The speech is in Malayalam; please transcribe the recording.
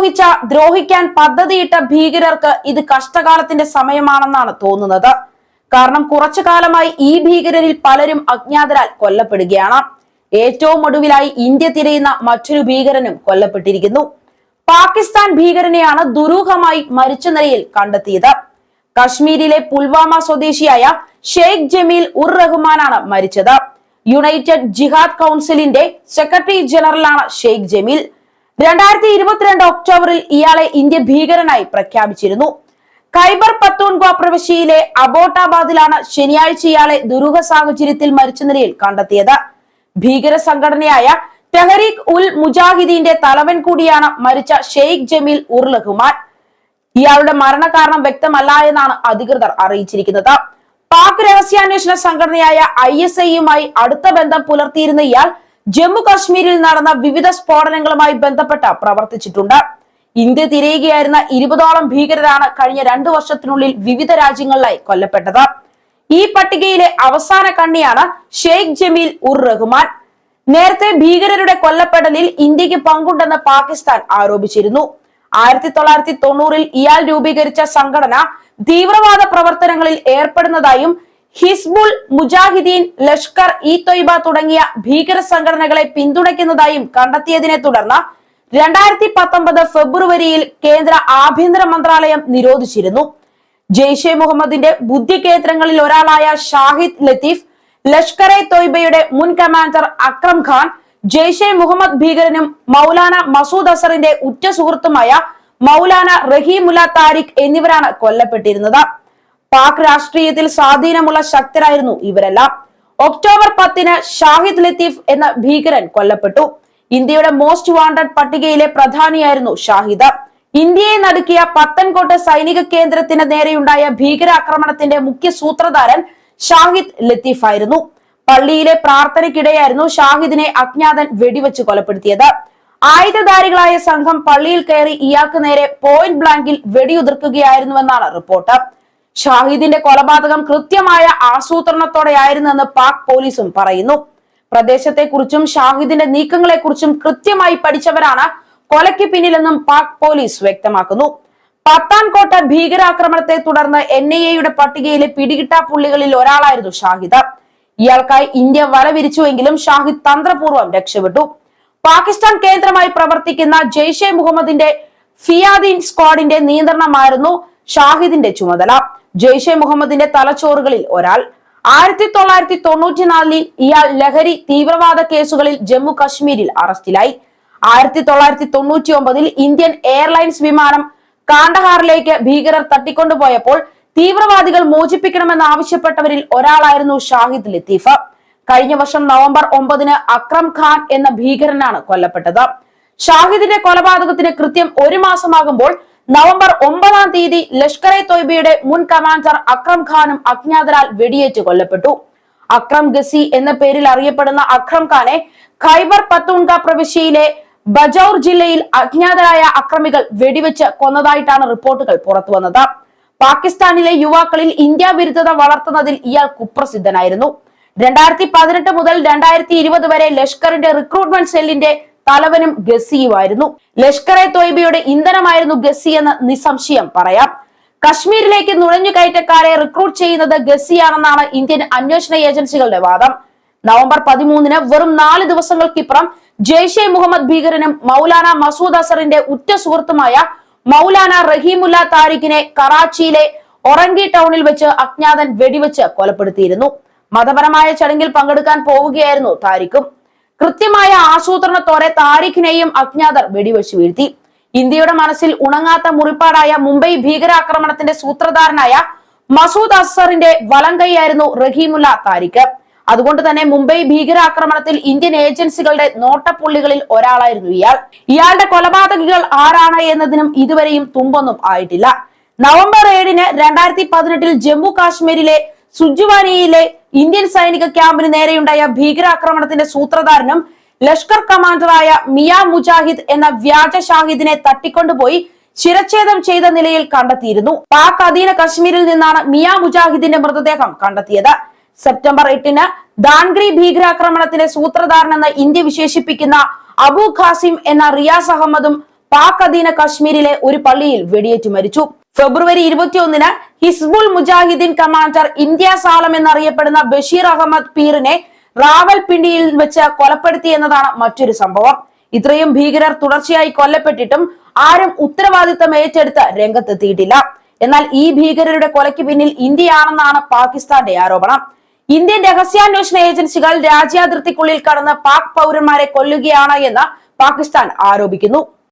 ദ്രോഹിച്ച ദ്രോഹിക്കാൻ പദ്ധതിയിട്ട ഭീകരർക്ക് ഇത് കഷ്ടകാലത്തിന്റെ സമയമാണെന്നാണ് തോന്നുന്നത്. കാരണം കുറച്ചു കാലമായി ഈ ഭീകരരിൽ പലരും അജ്ഞാതരാൽ കൊല്ലപ്പെടുകയാണ്. ഏറ്റവും ഒടുവിലായി ഇന്ത്യ തിരയുന്ന മറ്റൊരു ഭീകരനും കൊല്ലപ്പെട്ടിരിക്കുന്നു. പാകിസ്ഥാൻ ഭീകരനെയാണ് ദുരൂഹമായി മരിച്ച നിലയിൽ കണ്ടെത്തിയത്. കശ്മീരിലെ പുൽവാമ സ്വദേശിയായ ഷെയ്ഖ് ജമീൽ ഉർ റഹ്മാനാണ് മരിച്ചത്. യുണൈറ്റഡ് ജിഹാദ് കൗൺസിലിന്റെ സെക്രട്ടറി ജനറലാണ് ഷെയ്ഖ് ജമീൽ. രണ്ടായിരത്തി ഇരുപത്തിരണ്ട് ഒക്ടോബറിൽ ഇയാളെ ഇന്ത്യ ഭീകരനായി പ്രഖ്യാപിച്ചിരുന്നു. ഖൈബർ പത്തൂൺഗ്വ പ്രവിശ്യയിലെ അബോട്ടാബാദിലാണ് ശനിയാഴ്ച ഇയാളെ ദുരൂഹ സാഹചര്യത്തിൽ മരിച്ച നിലയിൽ കണ്ടെത്തിയത്. ഭീകര സംഘടനയായ തെഹരീഖ് ഉൽ മുജാഹിദീന്റെ തലവൻ കൂടിയാണ് മരിച്ച ഷെയ്ഖ് ജമീൽ ഉർലഹുമാൻ ഇയാളുടെ ഇയാളുടെ മരണകാരണം വ്യക്തമല്ല എന്നാണ് അധികൃതർ അറിയിച്ചിരിക്കുന്നത്. പാക് രഹസ്യാന്വേഷണ സംഘടനയായ ഐ എസ് ഐയുമായി അടുത്ത ബന്ധം പുലർത്തിയിരുന്ന ഇയാൾ ജമ്മു കാശ്മീരിൽ നടന്ന വിവിധ സ്ഫോടനങ്ങളുമായി ബന്ധപ്പെട്ട് പ്രവർത്തിച്ചിട്ടുണ്ട്. ഇന്ത്യ തിരയുകയായിരുന്ന ഇരുപതോളം ഭീകരരാണ് കഴിഞ്ഞ രണ്ടു വർഷത്തിനുള്ളിൽ വിവിധ രാജ്യങ്ങളിലായി കൊല്ലപ്പെട്ടത്. ഈ പട്ടികയിലെ അവസാന കണ്ണിയാണ് ഷെയ്ഖ് ജമീൽ ഉർ റഹ്മാൻ. നേരത്തെ ഭീകരരുടെ കൊല്ലപ്പെടലിൽ ഇന്ത്യയ്ക്ക് പങ്കുണ്ടെന്ന് പാകിസ്ഥാൻ ആരോപിച്ചിരുന്നു. ആയിരത്തി തൊള്ളായിരത്തി തൊണ്ണൂറിൽ ഇയാൾ രൂപീകരിച്ച സംഘടന തീവ്രവാദ പ്രവർത്തനങ്ങളിൽ ഏർപ്പെടുന്നതായും ഹിസ്ബുൾ മുജാഹിദീൻ ലഷ്കർ ഇ തൊയ്ബ തുടങ്ങിയ ഭീകര സംഘടനകളെ പിന്തുണയ്ക്കുന്നതായും കണ്ടെത്തിയതിനെ തുടർന്ന് രണ്ടായിരത്തി പത്തൊമ്പത് ഫെബ്രുവരിയിൽ കേന്ദ്ര ആഭ്യന്തര മന്ത്രാലയം നിരോധിച്ചിരുന്നു. ജെയ്ഷെ മുഹമ്മദിന്റെ ബുദ്ധി കേന്ദ്രങ്ങളിൽ ഒരാളായ ഷാഹിദ് ലത്തീഫ് ലഷ്കർ എ തൊയ്ബയുടെ മുൻ കമാൻഡർ അക്രം ഖാൻ ജെയ്ഷെ മുഹമ്മദ് ഭീകരനും മൗലാന മസൂദ് അസറിന്റെ ഉറ്റ സുഹൃത്തുമായ മൗലാന റഹീമുല്ല താരിഖ് എന്നിവരാണ് കൊല്ലപ്പെട്ടിരുന്നത്. പാക് രാഷ്ട്രീയത്തിൽ സ്വാധീനമുള്ള ശക്തരായിരുന്നു ഇവരെല്ലാം. ഒക്ടോബർ പത്തിന് ഷാഹിദ് ലത്തീഫ് എന്ന ഭീകരൻ കൊല്ലപ്പെട്ടു. ഇന്ത്യയുടെ മോസ്റ്റ് വാണ്ടഡ് പട്ടികയിലെ പ്രധാനിയായിരുന്നു ഷാഹിദ്. ഇന്ത്യയെ നടുക്കിയ പത്തൻകോട്ട് സൈനിക കേന്ദ്രത്തിന് നേരെയുണ്ടായ ഭീകരാക്രമണത്തിന്റെ മുഖ്യ സൂത്രധാരൻ ഷാഹിദ് ലത്തീഫ് ആയിരുന്നു. പള്ളിയിലെ പ്രാർത്ഥനയ്ക്കിടെയായിരുന്നു ഷാഹിദിനെ അജ്ഞാതൻ വെടിവെച്ച് കൊലപ്പെടുത്തിയത്. ആയുധധാരികളായ സംഘം പള്ളിയിൽ കയറി ഇയാൾക്ക് നേരെ പോയിന്റ് ബ്ലാങ്കിൽ വെടിയുതിർക്കുകയായിരുന്നുവെന്നാണ് റിപ്പോർട്ട്. ഷാഹിദിന്റെ കൊലപാതകം കൃത്യമായ ആസൂത്രണത്തോടെയായിരുന്നെന്ന് പാക് പോലീസും പറയുന്നു. പ്രദേശത്തെക്കുറിച്ചും ഷാഹിദിന്റെ നീക്കങ്ങളെക്കുറിച്ചും കൃത്യമായി പഠിച്ചവരാണ് കൊലയ്ക്ക് പിന്നിലെന്നും പാക് പോലീസ് വ്യക്തമാക്കുന്നു. പത്താൻകോട്ട ഭീകരാക്രമണത്തെ തുടർന്ന് എൻ ഐ എയുടെ പട്ടികയിലെ പിടികിട്ട പുള്ളികളിൽ ഒരാളായിരുന്നു ഷാഹിദ്. ഇയാൾക്കായി ഇന്ത്യ വല വിരിച്ചുവെങ്കിലും ഷാഹിദ് തന്ത്രപൂർവം രക്ഷപ്പെട്ടു. പാകിസ്ഥാൻ കേന്ദ്രമായി പ്രവർത്തിക്കുന്ന ജെയ്ഷെ മുഹമ്മദിന്റെ ഫിയാദീൻ സ്ക്വാഡിന്റെ നിയന്ത്രണമായിരുന്നു ഷാഹിദിന്റെ ചുമതല. ജെയ്ഷെ മുഹമ്മദിന്റെ തലച്ചോറുകളിൽ ഒരാൾ. ആയിരത്തി തൊള്ളായിരത്തി തൊണ്ണൂറ്റിനാലിൽ ഇയാൾ ലഹരി തീവ്രവാദ കേസുകളിൽ ജമ്മു കശ്മീരിൽ അറസ്റ്റിലായി. ആയിരത്തി തൊള്ളായിരത്തി തൊണ്ണൂറ്റി ഒമ്പതിൽ ഇന്ത്യൻ എയർലൈൻസ് വിമാനം കാണ്ടഹാറിലേക്ക് ഭീകരർ തട്ടിക്കൊണ്ടുപോയപ്പോൾ തീവ്രവാദികൾ മോചിപ്പിക്കണമെന്ന് ആവശ്യപ്പെട്ടവരിൽ ഒരാളായിരുന്നു ഷാഹിദ് ലത്തീഫ്. കഴിഞ്ഞ വർഷം നവംബർ ഒമ്പതിന് അക്രം ഖാൻ എന്ന ഭീകരനാണ് കൊല്ലപ്പെട്ടത്. ഷാഹിദിന്റെ കൊലപാതകത്തിന് കൃത്യം ഒരു മാസമാകുമ്പോൾ നവംബർ ഒമ്പതാം തീയതി ലഷ്കർ എ തൊയ്ബയുടെ മുൻ കമാൻഡർ അക്രം ഖാനും അജ്ഞാതരാൽ വെടിയേറ്റ് കൊല്ലപ്പെട്ടു. അക്രം ഗസി എന്ന പേരിൽ അറിയപ്പെടുന്ന അക്രം ഖാനെ ഖൈബർ പത്തൂൺക പ്രവിശ്യയിലെ ബജൌർ ജില്ലയിൽ അജ്ഞാതരായ അക്രമികൾ വെടിവെച്ച് കൊന്നതായിട്ടാണ് റിപ്പോർട്ടുകൾ പുറത്തുവന്നത് പാകിസ്ഥാനിലെ യുവാക്കളിൽ ഇന്ത്യ വിരുദ്ധത വളർത്തുന്നതിൽ ഇയാൾ കുപ്രസിദ്ധനായിരുന്നു. രണ്ടായിരത്തി പതിനെട്ട് മുതൽ രണ്ടായിരത്തി ഇരുപത് വരെ ലഷ്കറിന്റെ റിക്രൂട്ട്മെന്റ് സെല്ലിന്റെ തലവനും ഗസിയുമായിരുന്നു. ലഷ്കർ എ തൊയ്ബയുടെ ഇന്ധനമായിരുന്നു ഗസി എന്ന് നിസ്സംശയം പറയാം. കശ്മീരിലേക്ക് നുഴഞ്ഞുകയറ്റക്കാരെ റിക്രൂട്ട് ചെയ്യുന്നത് ഗസിയാണെന്നാണ് ഇന്ത്യൻ അന്വേഷണ ഏജൻസികളുടെ വാദം. നവംബർ പതിമൂന്നിന് വെറും നാല് ദിവസങ്ങൾക്കിപ്പുറം ജെയ്ഷെ മുഹമ്മദ് ഭീകരനും മൗലാന മസൂദ് അസറിന്റെ ഉറ്റ സുഹൃത്തുമായ മൗലാന റഹീമുല്ല താരിഖിനെ കറാച്ചിയിലെ ഒറങ്കി ടൗണിൽ വെച്ച് അജ്ഞാതൻ വെടിവെച്ച് കൊലപ്പെടുത്തിയിരുന്നു. മതപരമായ ചടങ്ങിൽ പങ്കെടുക്കാൻ പോവുകയായിരുന്നു താരിഖും. കൃത്യമായ ആസൂത്രണത്തോടെ താരിഖിനെയും അജ്ഞാതർ വെടിവെച്ചു വീഴ്ത്തി. ഇന്ത്യയുടെ മനസ്സിൽ ഉണങ്ങാത്ത മുറിപ്പാടായ മുംബൈ ഭീകരാക്രമണത്തിന്റെ സൂത്രധാരനായ മസൂദ് അസറിന്റെ വലങ്കൈയായിരുന്നു റഹീമുല്ല താരിഖ്. അതുകൊണ്ട് തന്നെ മുംബൈ ഭീകരാക്രമണത്തിൽ ഇന്ത്യൻ ഏജൻസികളുടെ നോട്ടപ്പുള്ളികളിൽ ഒരാളായിരുന്നു ഇയാൾ. ഇയാളുടെ കൊലപാതകികൾ ആരാണ് എന്നതിനും ഇതുവരെയും തുമ്പൊന്നും ആയിട്ടില്ല. നവംബർ ഏഴിന് രണ്ടായിരത്തി പതിനെട്ടിൽ ജമ്മു കാശ്മീരിലെ സുജുവാനിയിലെ ഇന്ത്യൻ സൈനിക ക്യാമ്പിന് നേരെയുണ്ടായ ഭീകരാക്രമണത്തിന്റെ സൂത്രധാരനും ലഷ്കർ കമാൻഡറായ മിയ മുജാഹിദ് എന്ന വ്യാജ ഷാഹിദിനെ തട്ടിക്കൊണ്ടുപോയി ശിരച്ഛേദം ചെയ്ത നിലയിൽ കണ്ടെത്തിയിരുന്നു. പാക് അധീന കശ്മീരിൽ നിന്നാണ് മിയ മുജാഹിദിന്റെ മൃതദേഹം കണ്ടെത്തിയത്. സെപ്റ്റംബർ എട്ടിന് ദാൻഗ്രി ഭീകരാക്രമണത്തിന്റെ സൂത്രധാരൻ എന്ന് ഇന്ത്യ വിശേഷിപ്പിക്കുന്ന അബു ഖാസിം എന്ന റിയാസ് അഹമ്മദും പാക് അധീന കശ്മീരിലെ ഒരു പള്ളിയിൽ വെടിയേറ്റ് മരിച്ചു. ഫെബ്രുവരി ഇരുപത്തിയൊന്നിന് ഹിസ്ബുൾ മുജാഹിദ്ദീൻ കമാൻഡർ ഇന്ത്യ സാലം എന്നറിയപ്പെടുന്ന ബഷീർ അഹമ്മദ് പീറിനെ റാവൽപിണ്ടിയിൽ വെച്ച് കൊലപ്പെടുത്തി എന്നതാണ് മറ്റൊരു സംഭവം. ഇത്രയും ഭീകരർ തുടർച്ചയായി കൊല്ലപ്പെട്ടിട്ടും ആരും ഉത്തരവാദിത്തം ഏറ്റെടുത്ത് രംഗത്തെത്തിയിട്ടില്ല. എന്നാൽ ഈ ഭീകരരുടെ കൊലയ്ക്ക് പിന്നിൽ ഇന്ത്യയാണെന്നാണ് പാകിസ്ഥാന്റെ ആരോപണം. ഇന്ത്യൻ രഹസ്യാന്വേഷണ ഏജൻസികൾ രാജ്യാതിർത്തിക്കുള്ളിൽ കടന്ന് പാക് പൗരന്മാരെ കൊല്ലുകയാണ് എന്ന് പാകിസ്ഥാൻ ആരോപിക്കുന്നു.